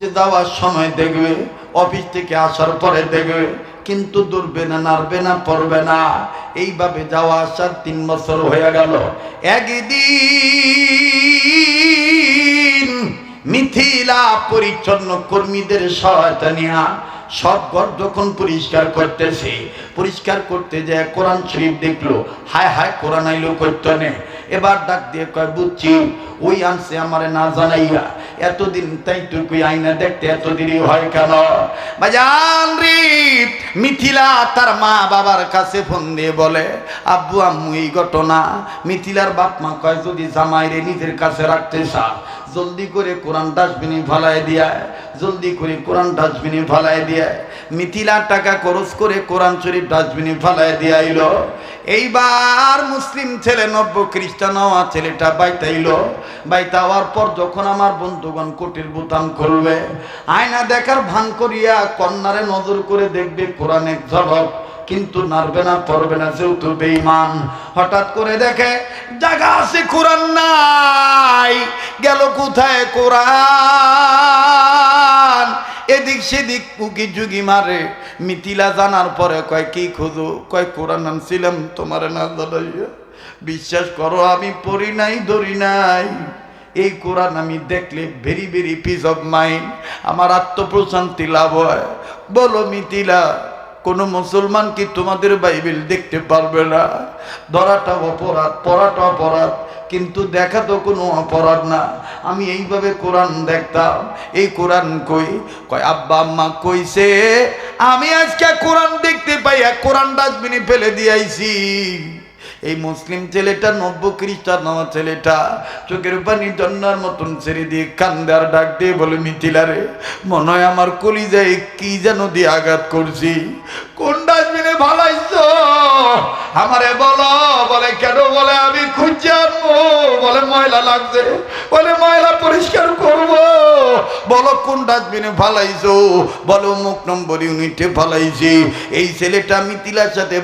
যাওয়ার সময় দেখবে, অফিস থেকে আসার পরে দেখবে, কিন্তু দূরবে না, নাড়বে না, পড়বে না। এইভাবে যাওয়া আসার তিন বছর হয়ে গেল। একদিন মিথিলা পরিচ্ছন্ন কর্মীদের সহায়তা নিয়া সব ঘর যখন পরিষ্কার করতেছে, পরিষ্কার করতে যায় কোরআন শরীফ দেখল। হায় হায়, কোরআন আইলো করতে এবার ডাক দিয়ে কয়, বুঝছি, ওই আনছে আমারে না জানাইয়া। এতদিন তাই তুই আইনা দেখতে এত দেরি হয় কেন? বাজান মিথিলা তার মা বাবার কাছে ফোন দিয়ে বলে, আব্বু, আম্মু, এই ঘটনা। মিথিলার বাপ মা কয়, যদি জামাইরে নিজের কাছে রাখতে চা জলদি করে কোরআন ডাস্টবিনে ফালাই দিয়া জলদি করে কোরআন ডাস্টবিনে ফালাই দিয়া মিথিলা টাকা খরচ করে কোরআন শরীফ ডাস্টবিনে ফালাই দিয়া আইলো। এইবার মুসলিম ছেলে, নব্য খ্রিস্টান ছেলেটা বাইতাইলো। বাইতা হওয়ার পর যখন আমার বন্ধুগণ কোটির বোতাম খুলবে। আয়না দেখার ভান করিয়া কন্যারে নজর করে দেখবে কোরআনের ঝলক কিন্তু নারবে না, পড়বে না, যেহেতু বেইমান হঠাৎ করে দেখে, জায়গা আছে কোরআন নাই, গেল কোথায় কোরআন? এদিক সেদিক পুকি যুগি মারে, মিথিলা জানার পরে কয়, কি খুঁজো? কয়, কোরআন আনছিলাম, তোমার না দাঁড়াইয়া বিশ্বাস করো, আমি পড়ি নাই, ধরি নাই। এই কোরআন আমি দেখলে very very peace of mind আমার আত্মপ্রশান্তি লাভ হয়। বলো মিথিলা, কোনো মুসলমান কি তোমাদের বাইবেল দেখতে পারবে না? ধরাটা অপরাধ পড়াটা অপরাধ, কিন্তু দেখা তো কোনো অপরাধ না। আমি এইভাবে কোরআন দেখতাম। এই কোরআন কই? কয়, আব্বা আম্মা কইছে, আমি আজকে কোরআন দেখতে পাই কোরআন ডাস্টবিনে ফেলে দিয়েছি এই মুসলিম ছেলেটা নব্য খ্রিস্টান ছেলেটা। চোখের পানি জন্নার মতন ছেড়ে দিয়ে কান্দার ডাক দিয়ে বলে মিথিলারে মনে হয় আমার কলিজায় কি যেন দিয়ে আঘাত করছি। কোন ডাস্টবিনে ভালাইছ আমারে বলো, বলে কেন বলে আমি আনব বলে ময়লা লাগছে। বলে ময়লা পরিষ্কার করব। বলো কোন ডাস্টবিনে ফালাইছো? বলো মুখ নম্বর ইউনিটে ফালাইছি। এই ছেলেটা সাথে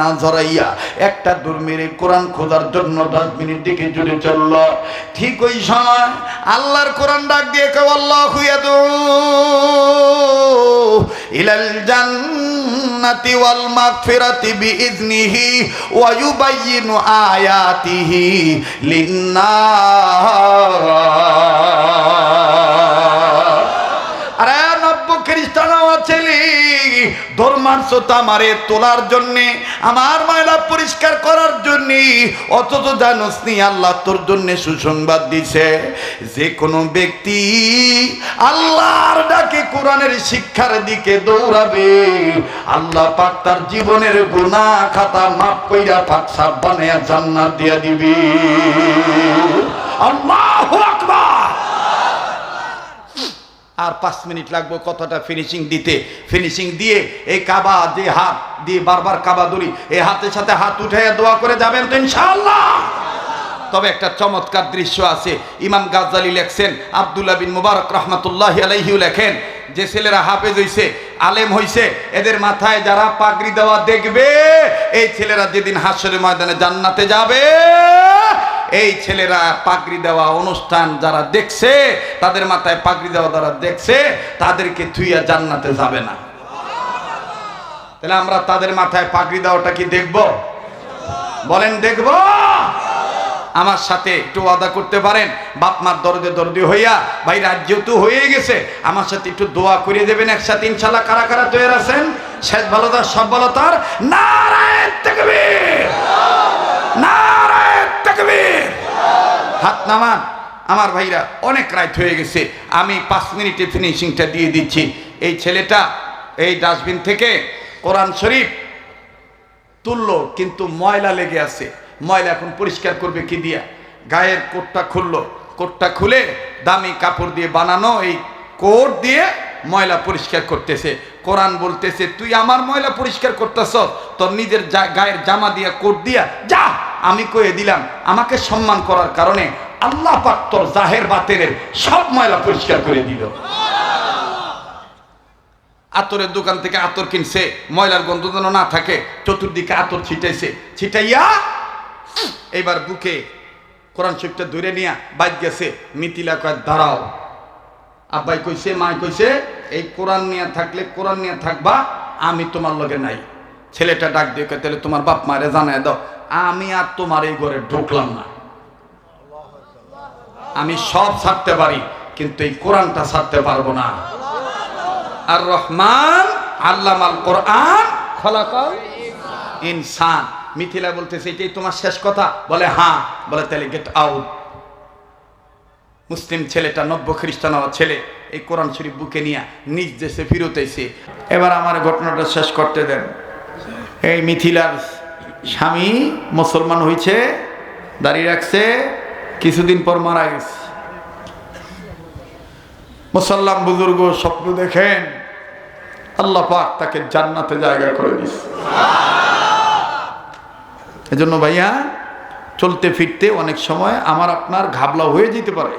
না ঝরাইয়া একটা দূর মেরে কোরআন খোঁজার জন্য ডাস্টবিনের দিকে জুড়ে চলল। ঠিক ওই সময় আল্লাহর কোরআন ডাক দিয়ে কেউ আল্লাহ ইলাল ওয়াল মাগফিরাতি বিইذনিহি ওয়া ইউবাইয়িনু আয়াতিহি লিন্নাস আরে নব্য খ্রিস্টান আমার ছেলে ধর্মাংশ মারে তোলার জন্যে আমার ময়লা পরিষ্কার করার জন্যে, অথচ জানোস নি আল্লাহ তোর জন্য সুসংবাদ দিছে, যে কোনো ব্যক্তি আল্লাহর ডাকে কোরআনের শিক্ষার দিকে দৌড়াবে। আল্লাহ পাক তার জীবনের গুনাহ খাতা মাফ কইরা পাক সাপ জান্নাত দিয়া দিবি। আল্লাহু আর পাঁচ মিনিট লাগবে কতটা ফিনিশিং দিতে। ফিনিশিং দিয়ে এই কাবা যে হাত দিয়ে বারবার কাবা ধরি এই হাতের সাথে হাত উঠে দোয়া করে যাবেন তো ইনশাআল্লাহ। তবে একটা চমৎকার দৃশ্য আছে। ইমাম গাজ্জালি লেখছেন, আব্দুল্লাহ বিন মুবারক রহমাতুল্লাহ আলাইহিও লেখেন, যে ছেলেরা হাফেজ হইছে, আলেম হইছে, এদের মাথায় যারা পাগড়ি দেওয়া দেখবে, এই ছেলেরা যেদিন হাসরের ময়দানে জান্নাতে যাবে। এই ছেলেরা পাগড়ি দেওয়া অনুষ্ঠান যারা দেখছে, তাদের মাথায় পাগড়ি দেওয়া যারা দেখছে, তাদেরকে থুইয়া জান্নাতে যাবে না। তাহলে আমরা তাদের মাথায় পাগড়ি দেওয়াটা কি দেখব? বলেন, দেখব। আমার সাথে একটু ওয়াদা করতে পারেন, বাপ মার দরদে দরদি হইয়া, ভাই রাজ্য তো হয়ে গেছে, আমার সাথে একটু দোয়া করে দেবেন একসাথে, ইনশাল্লাহ। কারা কারা তৈরি আছেন? শেষ ভালোতার সব ভালোতার নারায়ণ তাকবীর নারায়ণ তাকবীর হাত নামান। আমার ভাইরা, অনেক রাইট হয়ে গেছে। আমি পাঁচ মিনিটে ফিনিশিংটা দিয়ে দিচ্ছি। এই ছেলেটা এই ডাস্টবিন থেকে কোরআন শরীফ তুললো, কিন্তু ময়লা লেগে আছে। ময়লা এখন পরিষ্কার করবে কি দিয়া? গায়ের কোটটা খুললো। কোটটা খুলে দামি কাপড় দিয়ে বানানো এই কোট দিয়ে ময়লা পরিষ্কার করতেছে। কোরআন বলতেছে, তুই আমার ময়লা পরিষ্কার করতেছ তোর নিজের গায়ের জামা দিয়া, কোট দিয়া, যা! আমি কয়ে দিলাম, আমাকে সম্মান করার কারণে আল্লাহ পাক জাহের বাতেনের সব ময়লা পরিষ্কার করে দিল। আতরের দোকান থেকে আতর কিনছে, ময়লার গন্ধ যেন না থাকে, চতুর্দিকে আতর ছিটাইছে, ছিটাইয়া এইবার বুকে কোরআন শরীফটা ধরে নিয়ে বাইক গেছে মিতিলা কয়, দাঁড়াও। আব্বাই কইছে, মাই কইছে, এই কোরআন নিয়ে থাকলে কোরআন নিয়ে থাকবা, আমি তোমার লগে নাই। ছেলেটা ডাক দিয়ে তাহলে তোমার বাপ মারে জানায় দাও। আমি আর তোমার এই ঘরে ঢুকলাম না। আমি সব ছাড়তে পারি, কিন্তু এই কোরআনটা ছাড়তে পারব না। আর রহমান আল্লামাল কোরআন খলাকাল ইনসান। মিথিলা বলতেছে, এটাই তোমার শেষ কথা? বলে হ্যাঁ। বলে, তাহলে গেট আউট মুসলিম ছেলেটা, নব্য খ্রিস্টান হওয়া ছেলে, এই কোরআন শরীফ বুকে নিয়ে নিজ দেশে ফিরত এসে এবার আমার ঘটনাটা শেষ করতে দেন। এই মিথিলার স্বামী মুসলমান হয়েছে দাঁড়িয়ে রাখছে, কিছুদিন পর মারা গেছে। মুসল্লাম বুজুর্গ স্বপ্ন দেখেন, আল্লাহ পাক তাকে জান্নাতে জায়গা করে দিস এজন্য ভাইয়া, চলতে ফিরতে অনেক সময় আমার আপনার ঘাবলা হয়ে যেতে পারে।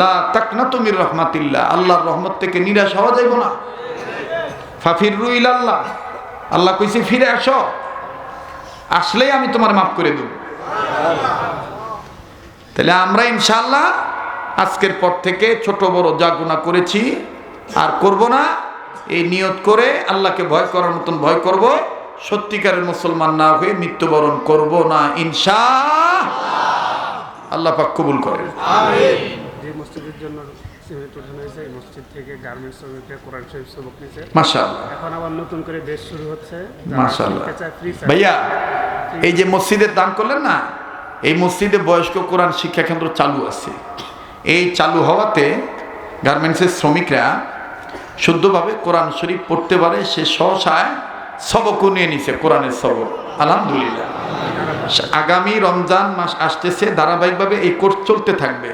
লা তুমির রহমাতিল্লাহ, আল্লাহর রহমত থেকে নিরাশ হওয়া যাইব না। ফাফির রুইল আল্লাহ আল্লাহ কইছে, ফিরে আসো। আসলেই আমি তোমার মাফ করে দেব। তাহলে আমরা ইনশাল্লাহ আজকের পর থেকে ছোট বড় গুণা করেছি আর করব না, এই নিয়ত করে আল্লাহকে ভয় করার মতন ভয় করব, সত্যিকারের মুসলমান না হয়ে মৃত্যুবরণ করব না ইনশা আল্লাহ পাক কবুল করেন। যে মসজিদের জন্য উঠানো হয়েছে এই মসজিদ থেকে গার্মেন্টস শ্রমিকরা কোরআন শরীফ সবক নিয়েছে মাশাআল্লাহ। এখন আবার নতুন করে বেশ শুরু হচ্ছে মাশাআল্লাহ। ভাইয়া এই যে মসজিদের দান করলেন না এই মসজিদে বয়স্ক কোরআন শিক্ষা কেন্দ্র চালু আছে। এই চালু হওয়াতে গার্মেন্টসের শ্রমিকরা শুদ্ধভাবে কোরআন শরীফ পড়তে পারে সে সহসায় সবকও নিয়ে নিছে কোরআনের সবক। আলহামদুলিল্লাহ। আগামী রমজান মাস আসতেছে ধারাবাহিকভাবে এই কোর্স চলতে থাকবে।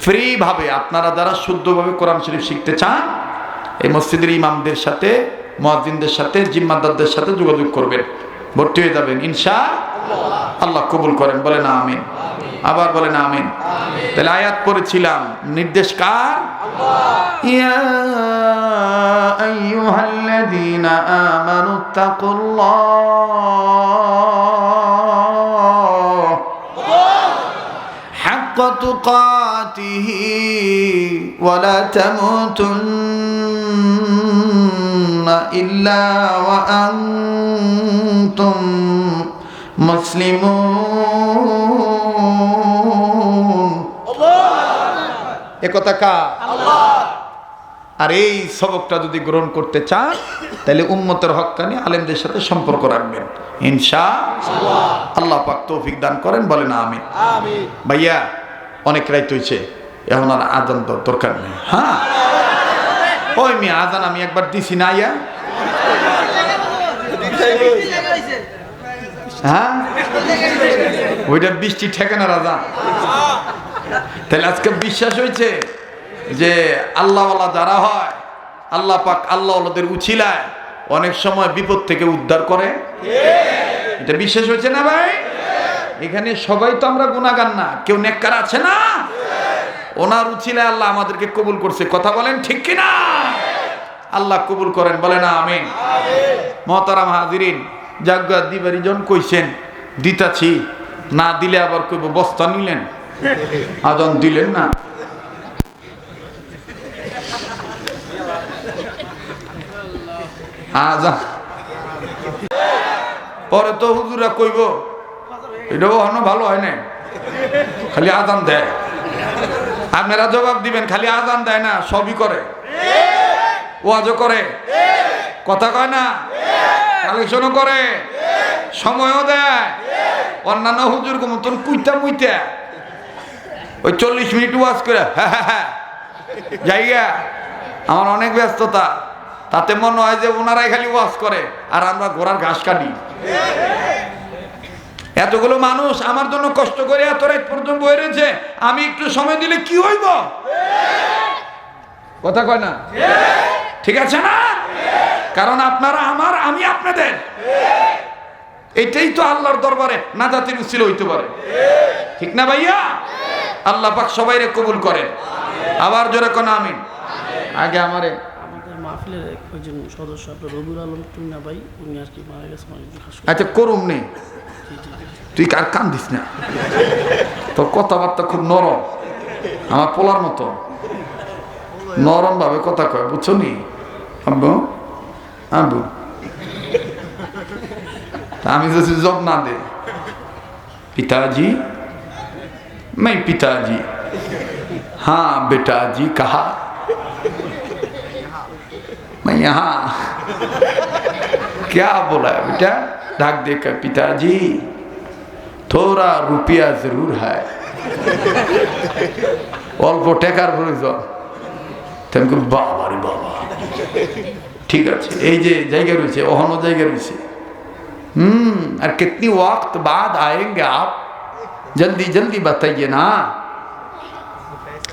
ফ্রিভাবে আপনারা যারা শুদ্ধভাবে কোরআন শরীফ শিখতে চান, এই মসজিদের ইমামদের সাথে, মুয়াজ্জিনদের সাথে, জিম্মাদারদের সাথে যোগাযোগ করবেন। ভর্তি হয়ে যাবেন, ইনশা আল্লাহ কবুল করেন। বলে না আমিন। আবার বলে না আমিন। তাহলে আয়াত পড়েছিলাম, নির্দেশ কার? ইয়া আইয়ুহাল্লাযীনা আমানু تقاته ولا تموتن إلا وأنتم مسلمون একথা কা আর এই সবকটা যদি গ্রহণ করতে চান তাহলে উম্মতের হক্কানি আলেমদের সাথে সম্পর্ক রাখবেন ইনশা আল্লাহ পাক তৌফিক দান করেন বলেন আমিন ভাইয়া অনেক রাইত হয়েছে এখন আর আজান তো দরকার নেই। হ্যাঁ? ওই মেয়ে আজান আমি একবার দিছি না ইয়া হ্যাঁ? ওইটা বৃষ্টি ঠেকানোর আজান তাহলে আজকে বিশ্বাস হয়েছে যে আল্লাহওয়ালা যারা হয়, আল্লাহ পাক আল্লাহওয়ালাদের উছিলায় অনেক সময় বিপদ থেকে উদ্ধার করে। এটা বিশ্বাস হয়েছে না ভাই? এখানে সবাই তো আমরা গুণাগান না। কেউ নেককার আছে না? ওনার উচিলে আল্লাহ আমাদেরকে কবুল করছে। কথা বলেন ঠিক কিনা? আল্লাহ কবুল করেন বলে না আমি মহতারাম হাজিরিন জাগ্গা দিবারি জন কইছেন, দিতাছি, না দিলে আবার কইব, বস্তা নিলেন। আজন দিলেন না। আজান। পরে তো হুজুরা কইব এটাও অন্য ভালো হয় না খালি আজান দেয়। আপনারা জবাব দিবেন, খালি আজান দেয় না, সবই করে। ওয়াজও করে। কথা কয় না? কালেকশনও করে। সময়ও দেয়। অন্যান্য হুজুর মতন কুইতা মুইতা ওই চল্লিশ মিনিট ওয়াজ করে হ্যাঁ হ্যাঁ আমার অনেক ব্যস্ততা। তাতে মনে হয় যে ওনারাই খালি ওয়াজ করে, আর আমরা ঘোড়ার ঘাস কাটি। এতগুলো মানুষ আমার জন্য কষ্ট করে এত রাত পর্যন্ত রয়েছে আমি একটু সময় দিলে কি হইব? কথা কয় না? ঠিক আছে না? কারণ আপনারা আমার আমি আপনাদের। এটাই তো আল্লাহর দরবারে না জাতির উচিল হইতে পারে। ঠিক না ভাইয়া? আল্লাহ পাক সবাই রে কবুল করে আবার জোরে কোন আমিন। আগে আমারে। মাহফিলের একজন সদস্য আপনার রবিউল আলম টুন্না ভাই উনি আর কি মারা গেছে আচ্ছা করুম নেই তুই কার কান দিস না তোর কথাবার্তা খুব নরম আমার পোলার মতো নরম ভাবে কথা কয় বুঝছো নি আব্বু আব্বু তা আমি যদি জব না দে पिताजी मैं पिताजी हाँ बेटा जी कहा मैं यहाँ क्या बोला है बेटा ढाक देकर पिताजी থোড়া রুপিয়া জরুর হয় অল্প টেকার প্রয়োজন আমি বাবা রে বাবা ঠিক আছে এই যে জায়গা রয়েছে অহন জায়গা রয়েছে হুম আর কেতনি ওয়াক্ত বাদ আয়েঙ্গে আপ জলদি জলদি বাতাইয়ে না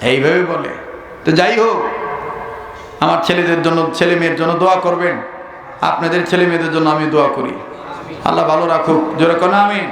এইভাবে বলে তো যাই হোক আমার ছেলেদের জন্য ছেলে মেয়ের জন্য দোয়া করবেন আপনাদের ছেলে মেয়েদের জন্য আমি দোয়া করি আল্লাহ ভালো রাখুক জোরে কোনো আমিন